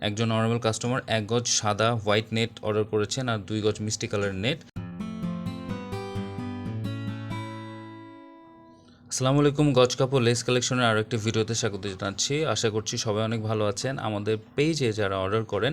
একজন normal customer এক গজ সাদা হোয়াইট নেট অর্ডার করেছেন আর দুই গজ মিষ্টি কালারের নেট আসসালামু আলাইকুম, গজ কাপড় লেস কালেকশনের আরও একটি ভিডিওতে স্বাগত জানাচ্ছি। আশা করছি সবাই অনেক ভালো আছেন। আমাদের পেজে যারা অর্ডার করেন,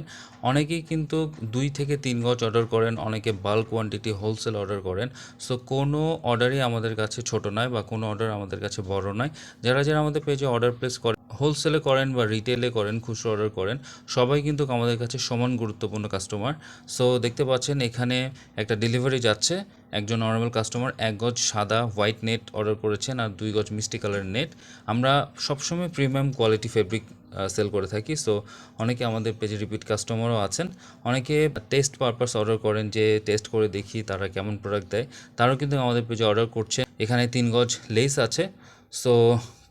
অনেকেই কিন্তু দুই থেকে তিন গজ অর্ডার করেন, অনেকে বাল্ক কোয়ান্টিটি হোলসেল অর্ডার করেন। সো কোনো অর্ডারই আমাদের কাছে ছোট নয় বা কোনো অর্ডার আমাদের কাছে বড় নয়। যারা যারা আমাদের পেজে অর্ডার প্লেস করেন হোলসেলে করেন বা রিটেলে করেন, খুচরো অর্ডার করেন, সবাই কিন্তু আমাদের কাছে সমান গুরুত্বপূর্ণ কাস্টমার সো দেখতে পাচ্ছেন এখানে একটা ডেলিভারি যাচ্ছে, একজন নর্মাল কাস্টমার এক গজ সাদা হোয়াইট নেট অর্ডার করেছেন আর দুই গজ মিষ্টি কালারের নেট আমরা সবসময় প্রিমিয়াম কোয়ালিটি ফেব্রিক সেল করে থাকি সো অনেকে আমাদের পেজে রিপিট কাস্টমারও আছেন। অনেকে টেস্ট পারপাস অর্ডার করেন যে টেস্ট করে দেখি তারা কেমন প্রোডাক্ট দেয়, তারাও কিন্তু আমাদের পেজে অর্ডার করছে। এখানে তিন গজ লেস আছে সো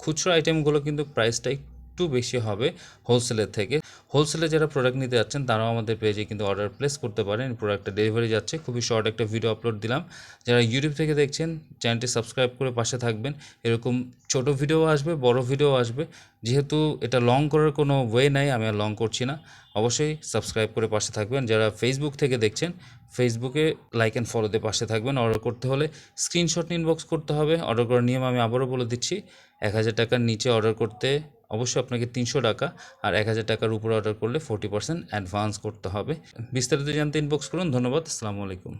খুচরো আইটেমগুলো কিন্তু প্রাইসটা একটু বেশি হবে হোলসেলের থেকে। হোলসেলে যারা প্রোডাক্ট নিতে যাচ্ছেন, তারাও আমাদের পেজে কিন্তু অর্ডার প্লেস করতে পারেন। প্রোডাক্টটা ডেলিভারি যাচ্ছে। খুবই শর্ট একটা ভিডিও আপলোড দিলাম। যারা ইউটিউব থেকে দেখছেন চ্যানেলটি সাবস্ক্রাইব করে পাশে থাকবেন। এরকম ছোট ভিডিও আসবে, বড় ভিডিও আসবে। যেহেতু এটা লং করার কোনো ওয়ে নাই, আমি আর লং করছি না। অবশ্যই সাবস্ক্রাইব করে পাশে থাকবেন। যারা ফেসবুক থেকে দেখছেন ফেসবুকে লাইক অ্যান্ড ফলোতে পাশে থাকবেন। অর্ডার করতে হলে স্ক্রিনশট ইনবক্স করতে হবে। অর্ডার করার নিয়ম আমি আবারও বলে দিচ্ছি। এক হাজার টাকার নিচে অর্ডার করতে অবশ্যই আপনাকে তিনশো টাকা আর এক হাজার টাকার উপর অর্ডার করলে ফোর্টি পার্সেন্ট অ্যাডভান্স করতে হবে। বিস্তারিত জানতে ইনবক্স করুন। ধন্যবাদ। আসসালামু আলাইকুম।